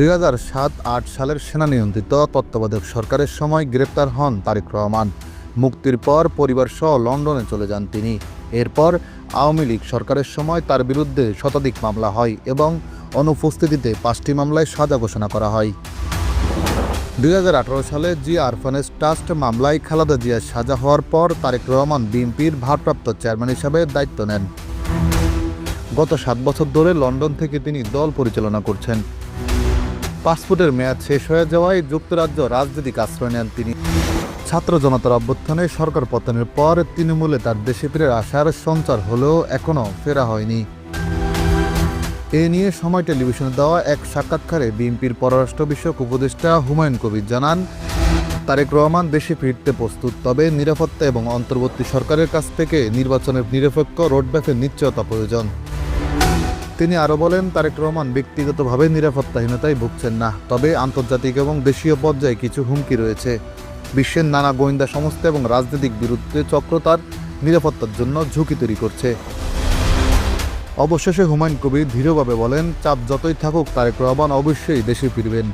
দুই হাজার সাত, আট সালের সেনা নিয়ন্ত্রিত তত্ত্বাবধায়ক সরকারের সময় গ্রেপ্তার হন তারেক রহমান। মুক্তির পর পরিবার সহ লন্ডনে চলে যান তিনি। এরপর আওয়ামী লীগ সরকারের সময় তার বিরুদ্ধে শতাধিক মামলা হয় এবং অনুপস্থিতিতে পাঁচটি মামলায় সাজা ঘোষণা করা হয়। দুই হাজার আঠারো সালে জিয়া আরফানেস ট্রাস্ট মামলায় খালেদা জিয়ার সাজা হওয়ার পর তারেক রহমান বিএনপির ভারপ্রাপ্ত চেয়ারম্যান হিসাবে দায়িত্ব নেন। গত সাত বছর ধরে লন্ডন থেকে তিনি দল পরিচালনা করছেন। পাসপোর্টের মেয়াদ শেষ হয়ে যাওয়ায় যুক্তরাজ্য রাজনৈতিক আশ্রয় নেন তিনি। ছাত্র জনতার অভ্যুত্থানে সরকার পতনের পর তৃণমূলে তার দেশে ফিরে আসার সঞ্চার হলেও এখনও ফেরা হয়নি। এ নিয়ে সময় টেলিভিশনে দেওয়া এক সাক্ষাৎকারে বিএনপির পররাষ্ট্র বিষয়ক উপদেষ্টা হুমায়ুন কবির জানান, তারেক রহমান দেশে ফিরতে প্রস্তুত, তবে নিরাপত্তা এবং অন্তর্বর্তী সরকারের কাছ থেকে নির্বাচনের নিরপেক্ষ রোডম্যাপের নিশ্চয়তা প্রয়োজন। তিনি আরও বলেন, তারেক রহমান ব্যক্তিগতভাবে নিরাপত্তাহীনতায় ভুগছেন না, তবে আন্তর্জাতিক এবং দেশীয় পর্যায়ে কিছু হুমকি রয়েছে। বিশ্বের নানা গোয়েন্দা সংস্থা এবং রাজনৈতিক বিরুদ্ধে চক্র তার নিরাপত্তার জন্য ঝুঁকি তৈরি করছে। অবশেষে হুমায়ুন কবির ধীরভাবে বলেন, চাপ যতই থাকুক, তারেক রহমান অবশ্যই দেশে ফিরবেন।